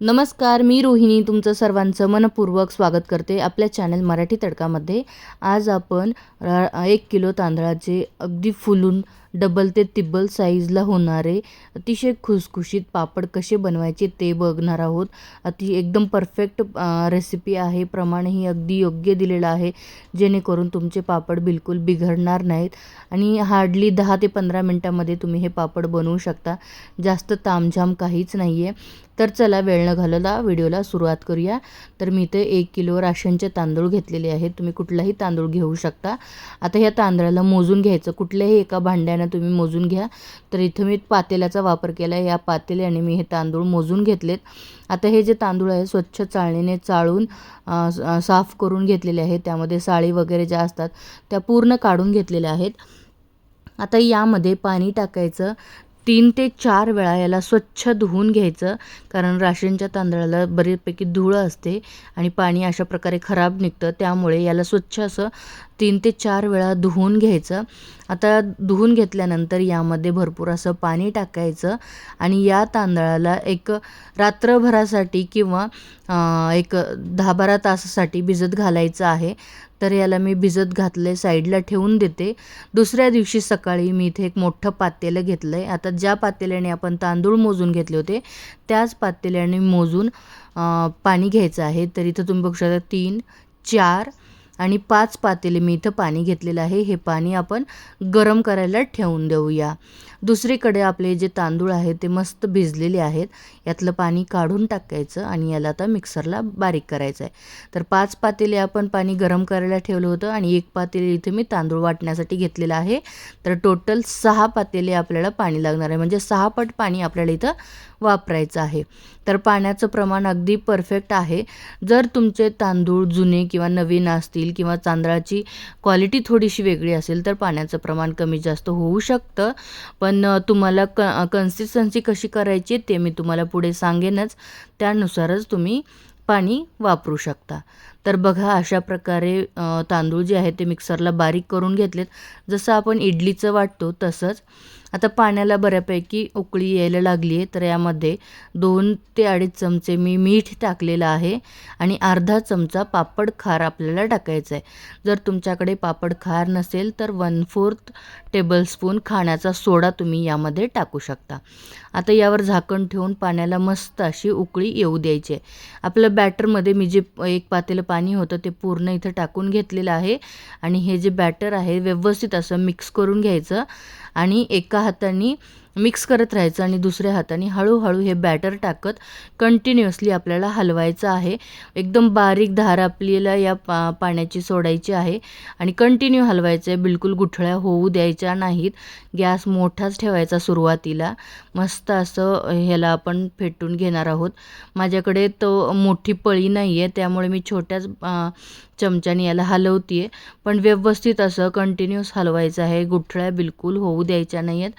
नमस्कार मी रोहिणी. तुमचं सर्वांचं मनपूर्वक स्वागत करते आपल्या चॅनल मराठी तडकामध्ये. आज आपण एक किलो तांदळाचे अगदी फुलून डबल ते तिब्बल साईजला होणारे अतिशय खुसखुशीत पापड कसे बनवायचे ते बघणार आहोत. अति एकदम परफेक्ट रेसिपी आहे. प्रमाणही अगदी योग्य दिलेलं आहे. जेणेकरून तुमचे पापड बिलकुल बिघडणार नाहीत. आणि हार्डली दहा ते पंधरा मिनटामध्ये तुम्ही हे पापड बनवू शकता. जास्त तामझाम काहीच नाही आहे तर चला वेळ न घालवला व्हिडिओला सुरुवात करूया. तर मी इथे एक किलो राशनचे तांदूळ घेतलेले आहेत. तुम्ही कुठलाही तांदूळ घेऊ शकता. आता ह्या तांदळाला मोजून घ्यायचं. कुठल्याही एका भांड्यानं तुम्ही मोजून घ्या. तर इथं मी पातेल्याचा वापर केला आहे या पातेल्याने मी हे तांदूळ मोजून घेतलेत. आता हे जे तांदूळ आहे स्वच्छ चाळणीने चाळून साफ करून घेतलेले आहे त्यामध्ये साळी वगैरे ज्या असतात त्या पूर्ण काढून घेतलेल्या आहेत. आता यामध्ये पाणी टाकायचं. तीन ते चार वेळा याला स्वच्छ धुवून घ्यायचं कारण राशनच्या तांदळाला बरेचपैकी धुळं असते आणि पाणी अशा प्रकारे खराब निघतं त्यामुळे याला स्वच्छ असं तीन ते चार वेळा धुवून घ्यायचं. आता धुवून घेतल्यानंतर यामध्ये भरपूर असं पाणी टाकायचं आणि या तांदळाला एक रात्रभरासाठी किंवा एक दहा बारा तासासाठी भिजत घालायचं आहे. तर याला मी भिजत घातले साईडला ठेवून देते. दुसऱ्या दिवशी सकाळी मी इथे एक मोठं पातेलं घेतलं आहे आता ज्या पातेल्याने आपण तांदूळ मोजून घेतले होते त्याच पातेल्याने मोजून पाणी घ्यायचं आहे. तर इथं तुम्ही बघू शकता तीन चार आणि पाच पातेले मी इथं पाणी घेतलेलं आहे. हे पाणी आपण गरम करायला ठेवून देऊया. दुसरीकडे आपले जे तांदूळ आहेत ते मस्त भिजलेले आहेत. यातलं पाणी काढून टाकायचं आणि याला आता मिक्सरला बारीक करायचं आहे. तर पाच पातेले आपण पाणी गरम करायला ठेवलं होतं आणि एक पातेले इथे मी तांदूळ वाटण्यासाठी घेतलेलं आहे. तर टोटल सहा पातेले आपल्याला पाणी लागणार आहे. म्हणजे सहा पट पाणी आपल्याला इथं वापरायचं आहे. तर पाण्याचं प्रमाण अगदी परफेक्ट आहे. जर तुमचे तांदूळ जुने किंवा नवीन असतील किंवा तांदळाची क्वालिटी थोडीशी वेगळी असेल तर पाण्याचं प्रमाण कमी जास्त होऊ शकतं. पण तुम्हाला क कन्सिस्टन्सी कशी करायची ते मी तुम्हाला पुढे सांगेनच. त्यानुसारच तुम्ही पाणी वापरू शकता. तर बघा अशा प्रकारे तांदूळ जे आहे ते मिक्सरला बारीक करून घेतलेत. जसं आपण इडलीचं वाटतो तसंच. आता पाण्याला बऱ्यापैकी उकळी यायला लागली आहे तर यामध्ये दोन ते अडीच चमचे मी मीठ टाकलेलं आहे आणि अर्धा चमचा पापड खार आपल्याला टाकायचा आहे. जर तुमच्याकडे पापड खार नसेल तर वन फोर्थ टेबलस्पून खाण्याचा सोडा तुम्ही यामध्ये टाकू शकता. आता यावर झाकण ठेवून पाण्याला मस्त अशी उकळी येऊ द्यायची आहे. आपलं बॅटरमध्ये मी जे एक पातेलं पाणी होतं ते पूर्ण इथं टाकून घेतलेलं आहे. आणि हे जे बॅटर आहे व्यवस्थित असं मिक्स करून घ्यायचं. आणि एका हाताने मिक्स करत राहायचं आणि दुसऱ्या हाताने हळूहळू हे बॅटर टाकत कंटिन्युअसली आपल्याला हलवायचं आहे. एकदम बारीक धार आपल्याला या पा पाण्याची सोडायची आहे आणि कंटिन्यू हलवायचं आहे. बिलकुल गुठळ्या होऊ द्यायच्या नाहीत. गॅस मोठाच ठेवायचा सुरुवातीला. मस्त असं ह्याला आपण फेटून घेणार आहोत. माझ्याकडे तो मोठी पळी नाही आहे त्यामुळे मी छोट्याच चमच्याने याला हलवते आहे पण व्यवस्थित असं कंटिन्यूस हलवायचं आहे. गुठळ्या बिलकुल होऊ द्यायच्या नाही आहेत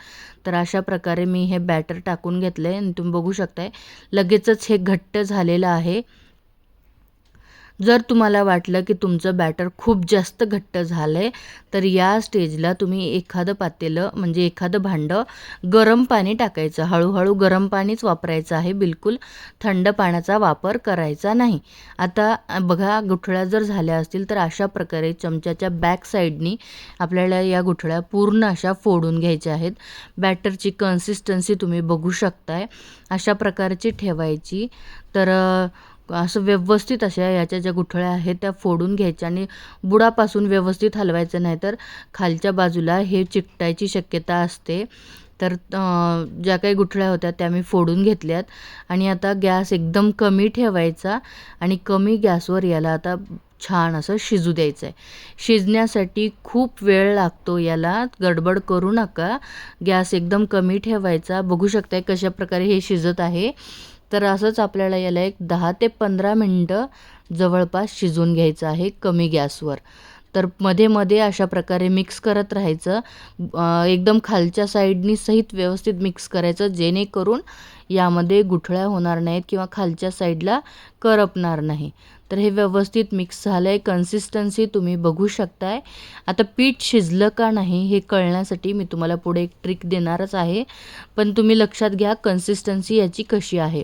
तर अशा प्रकारे मी हे बॅटर टाकून घेतलं आहे आणि तुम्ही बघू शकताय. लगेचच हे घट्ट झालेलं आहे. जर तुम्हाला वाटलं की तुमचं बॅटर खूप जास्त घट्ट झालं आहे तर या स्टेजला तुम्ही एखादं पातेलं म्हणजे एखादं भांडं गरम पाणी टाकायचं. हळूहळू गरम पाणीच वापरायचं आहे बिलकुल थंड पाण्याचा वापर करायचा नाही. आता बघा गुठळ्या जर झाल्या असतील तर अशा प्रकारे चमच्याच्या बॅक साईडनी आपल्याला या गुठळ्या पूर्ण अशा फोडून घ्यायच्या आहेत. बॅटरची कन्सिस्टन्सी तुम्ही बघू शकताय. अशा प्रकारची ठेवायची. तर असं व्यवस्थित अशा याच्या ज्या गुठळ्या आहेत त्या फोडून घ्यायच्या आणि बुडापासून व्यवस्थित हलवायचं नाही तर खालच्या बाजूला हे चिकटायची शक्यता असते. तर ज्या काही गुठळ्या होत्या त्या मी फोडून घेतल्यात. आणि आता गॅस एकदम कमी ठेवायचा आणि कमी गॅसवर याला आता छान असं शिजू द्यायचं आहे शिजण्यासाठी खूप वेळ लागतो याला. गडबड करू नका. गॅस एकदम कमी ठेवायचा. बघू शकताय कशा प्रकारे हे शिजत आहे. तर असंच आपल्याला याला एक दहा ते पंधरा मिनटं जवळपास शिजवून घ्यायचं आहे कमी गॅसवर. तर मध्ये मध्ये अशा प्रकारे मिक्स करत राहायचं. एकदम खालच्या साईडनी सहित व्यवस्थित मिक्स करायचं जेणेकरून यामध्ये गुठळ्या होणार नाहीत किंवा खालच्या साईडला करपणार नाही. तर हे व्यवस्थित मिक्स झालं आहे कन्सिस्टन्सी तुम्ही बघू शकताय. आता पीठ शिजलं का नाही हे कळण्यासाठी मी तुम्हाला पुढे एक ट्रिक देणारच आहे. पण तुम्ही लक्षात घ्या कन्सिस्टन्सी याची कशी आहे.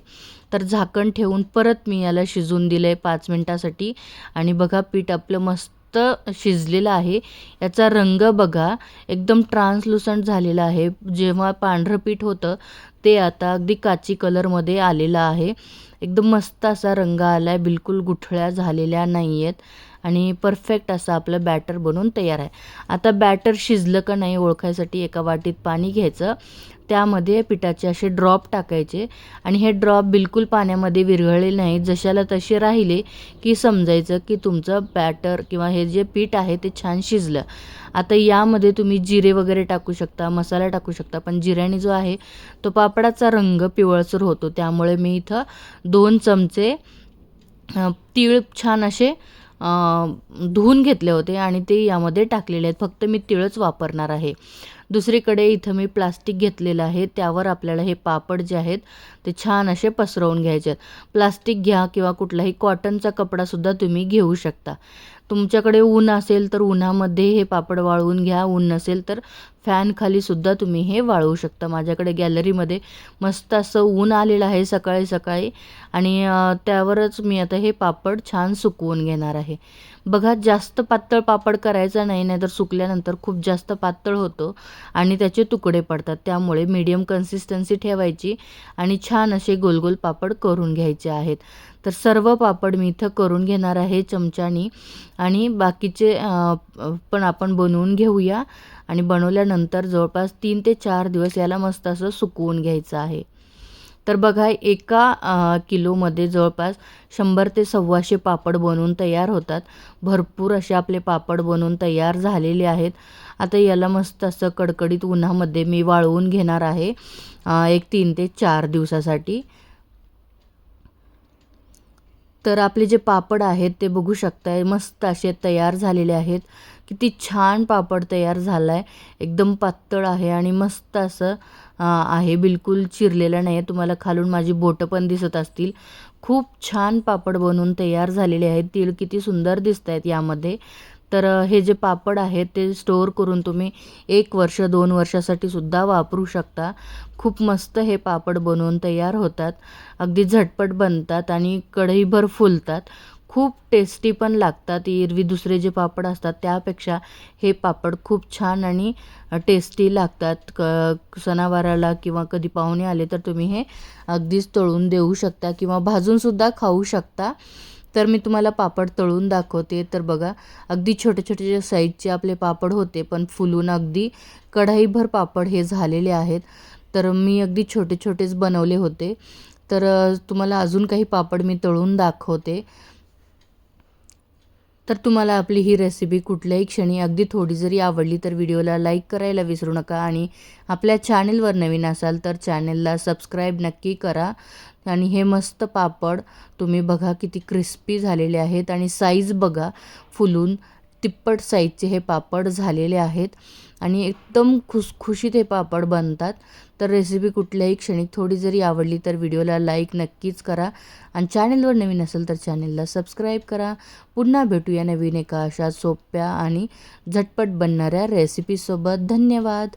तर झाकण ठेवून परत मी याला शिजून दिलं आहे पाच मिनटासाठी. आणि बघा पीठ आपलं मस्त शिजलेलं आहे. याचा रंग बघा एकदम ट्रान्सलुसंट झालेला आहे. जेव्हा पांढरं पीठ होतं ते आता अगदी काची कलरमध्ये आलेलं आहे. एकदम मस्त असा रंग आला आहे बिलकुल गुठळ्या झालेल्या नाही आहेत आणि परफेक्ट असं आपलं बॅटर बनवून तयार आहे. आता बॅटर शिजलं का नाही ओळखायसाठी एका वाटीत पाणी घ्यायचं. त्यामध्ये पिठाचे असे ड्रॉप टाकायचे आणि हे ड्रॉप बिलकुल पाण्यामध्ये विरघळले नाही जशाला तसे राहिले की समजायचं की तुमचं बॅटर किंवा हे जे पीठ आहे ते छान शिजलं. आता यामध्ये तुम्ही जिरे वगैरे टाकू शकता मसाला टाकू शकता पण जिऱ्याने जो आहे तो पापडाचा रंग पिवळसर होतो. त्यामुळे मी इथं दोन चमचे तीळ छान असे धुवून घेतले होते आणि ते यामध्ये टाकलेले आहेत. फक्त मी तिळच वापरणार आहे. दुसरीकडे इथं मी प्लास्टिक घेतलेलं आहे त्यावर आपल्याला हे पापड जे आहेत ते छान असे पसरवून घ्यायचे आहेत. प्लास्टिक घ्या किंवा कुठलाही कॉटनचा कपडासुद्धा तुम्ही घेऊ शकता. तुमच्याकडे ऊन असेल तर उन्हामध्ये हे पापड वाळवून घ्या ऊन नसेल तर फॅनखालीसुद्धा तुम्ही हे वाळवू शकता. माझ्याकडे गॅलरीमध्ये मस्त असं ऊन आलेलं आहे सकाळी सकाळी आणि त्यावरच मी आता हे पापड छान सुकवून घेणार आहे. बघा जास्त पातळ पापड करायचा नाही नाहीतर सुकल्यानंतर खूप जास्त पातळ होतो. आणि त्याचे तुकडे पडतात. त्यामुळे मीडियम कन्सिस्टन्सी ठेवायची आणि छान असे गोलगोल पापड करून घ्यायचे आहेत. तर सर्व पापड मी इथं करून घेणार आहे चमच्यानी. आणि बाकीचे पण आपण बनवून घेऊया. आणि बनवल्यानंतर जवळपास तीन ते चार दिवस याला मस्त असं सुकवून घ्यायचं आहे. तर बघा एका किलोमध्ये जवळपास शंभर ते सव्वाशे पापड बनवून तयार होतात. भरपूर असे आपले पापड बनवून तयार झालेले आहेत. आता याला मस्त असं कडकडीत उन्हामध्ये मी वाळवून घेणार आहे एक तीन ते चार दिवसासाठी. तर आपले जे पापड आहेत ते बघू शकताय. मस्त असे तयार झालेले आहेत. किती छान पापड तयार झाला आहे एकदम पातळ आहे आणि मस्त असं आहे. बिलकुल चिरलेलं नाही आहे तुम्हाला खालून माझी बोटं पण दिसत असतील. खूप छान पापड बनवून तयार झालेले आहेत. तीळ किती सुंदर दिसत आहेत यामध्ये. तर हे जे पापड आहेत ते स्टोअर करून तुम्ही एक वर्ष दोन वर्षासाठी सुद्धा वापरू शकता. खूप मस्त हे पापड बनवून तयार होतात. अगदी झटपट बनतात आणि कढईभर फुलतात. खूप टेस्टी पण लागतात. एरवी दुसरे जे पापड असतात त्यापेक्षा हे पापड खूप छान आणि टेस्टी लागतात. क सणावाराला किंवा कधी पाहुणे आले तर तुम्ही हे अगदीच तळून देऊ शकता किंवा भाजूनसुद्धा खाऊ शकता. तर मी तुम्हाला पापड तळून दाखवते. तर बघा अगदी छोटे छोटे साईजचे आपले पापड होते पण फुलून अगदी कढाईभर पापड हे झालेले आहेत. तर मी अगदी छोटे छोटेच बनवले होते. तर तुम्हाला अजून काही पापड मी तळून दाखवते. तर तुम्हाला आपली ही रेसिपी कुठल्याही क्षणी अगदी थोडी जरी आवडली तर व्हिडिओला लाईक करायला विसरू नका आणि आपल्या चॅनेलवर नवीन असाल तर चॅनेलला सबस्क्राईब नक्की करा. आणि हे मस्त पापड तुम्ही बघा किती क्रिस्पी झालेले आहेत आणि साईज बघा फुलून तिप्पट साईजचे हे पापड झालेले आहेत. आणि एकदम खुसखुशीत हे पापड बनतात. तर रेसिपी कुठल्याही क्षणिक थोडी जरी आवडली तर व्हिडिओला लाईक नक्कीच करा. आणि चॅनेलवर नवीन असेल तर चॅनेलला सबस्क्राईब करा. पुन्हा भेटूया नवीन एका अशा सोप्या आणि झटपट बनणाऱ्या रेसिपीसोबत धन्यवाद.